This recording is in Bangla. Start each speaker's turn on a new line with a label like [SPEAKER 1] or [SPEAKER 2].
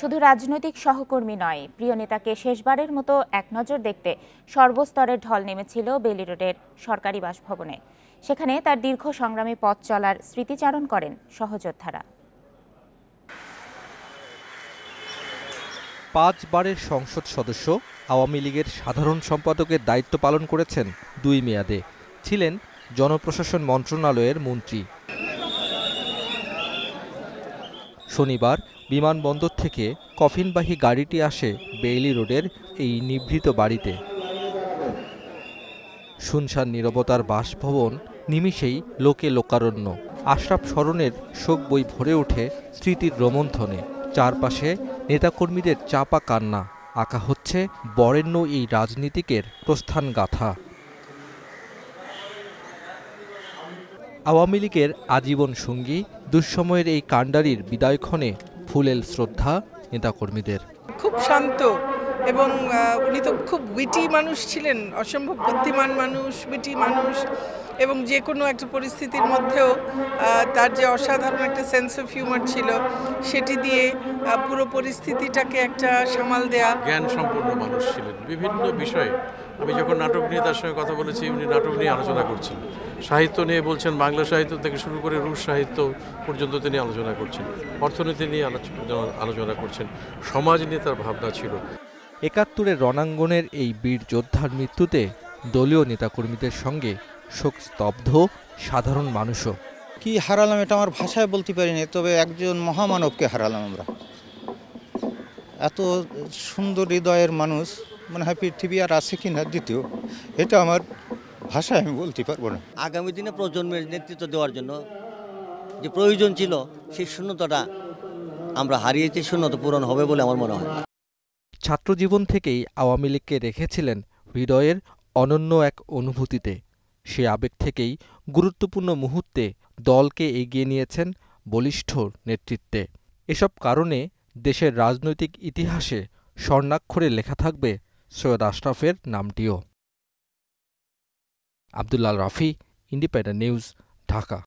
[SPEAKER 1] শুধু রাজনৈতিক সহকর্মী নয়, প্রিয় নেতাকে শেষবারের মতো এক নজর দেখতে সর্বস্তরের ঢল নেমেছিল বেলি রোডের সরকারি বাসভবনে। সেখানে তার দীর্ঘ সংগ্রামী পথ চলার স্মৃতিচারণ করেন সহযোদ্ধারা।
[SPEAKER 2] পাঁচবারের সংসদ সদস্য, আওয়ামী লীগের সাধারণ সম্পাদকের দায়িত্ব পালন করেছেন দুই মেয়াদে। ছিলেন জনপ্রশাসন মন্ত্রণালয়ের মন্ত্রী। শনিবার বিমানবন্দর থেকে কফিনবাহী গাড়িটি আসে বেইলি রোডের এই নিভৃত বাড়িতে। শুনশান নীরবতার বাসভবন নিমিষেই লোকে লোকারণ্য। আশরাফ স্মরণের শোক বই ভরে ওঠে স্মৃতির রোমন্থনে। চারপাশে নেতাকর্মীদের চাপা কান্না, আঁকা হচ্ছে বরেণ্য এই রাজনীতিকের প্রস্থান গাথা। আওয়ামী লীগের আজীবন সঙ্গী দুঃসময়ের এই কাণ্ডারির বিদায়ক্ষণে ফুলেল শ্রদ্ধা নেতাকর্মীদের।
[SPEAKER 3] খুব শান্ত। এবং উনি তো খুব উইটি মানুষ ছিলেন, অসম্ভব বুদ্ধিমান মানুষ উইটি মানুষ এবং যে কোনো একটা পরিস্থিতির মধ্যেও তার যে অসাধারণ একটা সেন্স অফ হিউমার ছিল, সেটি দিয়ে পুরো পরিস্থিতিটাকে একটা সামাল দেয়া।
[SPEAKER 4] জ্ঞান সম্পন্ন মানুষ ছিলেন। বিভিন্ন বিষয়ে আমি যখন নাটক নিয়ে তার সঙ্গে কথা বলেছি, উনি নাটক নিয়ে আলোচনা করছেন। সাহিত্য নিয়ে বলছেন, বাংলা সাহিত্য থেকে শুরু করে রুশ সাহিত্য পর্যন্ত তিনি আলোচনা করছেন। অর্থনীতি নিয়ে আলোচ- আলোচনা করছেন। সমাজ নিয়ে তার ভাবনা ছিল।
[SPEAKER 2] একাত্তরের রণাঙ্গনের এই বীর যোদ্ধার মৃত্যুতে দলীয় নেতাকর্মীদের সঙ্গে শোক স্তব্ধ সাধারণ মানুষও।
[SPEAKER 5] কি হারালাম এটা আমার ভাষায় বলতে পারিনি তবে একজন মহামানবকে হারালাম আমরা। এত সুন্দর হৃদয়ের মানুষ মনে হয় পৃথিবী আর আছে কি না দ্বিতীয় এটা আমার ভাষায় আমি বলতে পারব না।
[SPEAKER 6] আগামী দিনে প্রজন্মের নেতৃত্ব দেওয়ার জন্য যে প্রয়োজন ছিল সেই শূন্যতাটা আমরা হারিয়েছি শূন্যতা পূরণ হবে বলে আমার মনে হয়।
[SPEAKER 2] ছাত্রজীবন থেকেই আওয়ামী লীগকে রেখেছিলেন হৃদয়ের অনন্য এক অনুভূতিতে। সে আবেগ থেকেই গুরুত্বপূর্ণ মুহূর্তে দলকে এগিয়ে নিয়েছেন বলিষ্ঠ নেতৃত্বে। এসব কারণে দেশের রাজনৈতিক ইতিহাসে স্বর্ণাক্ষরে লেখা থাকবে সৈয়দ আশরাফের নামটিও। Abdullal Rafi, independent news, Dhaka.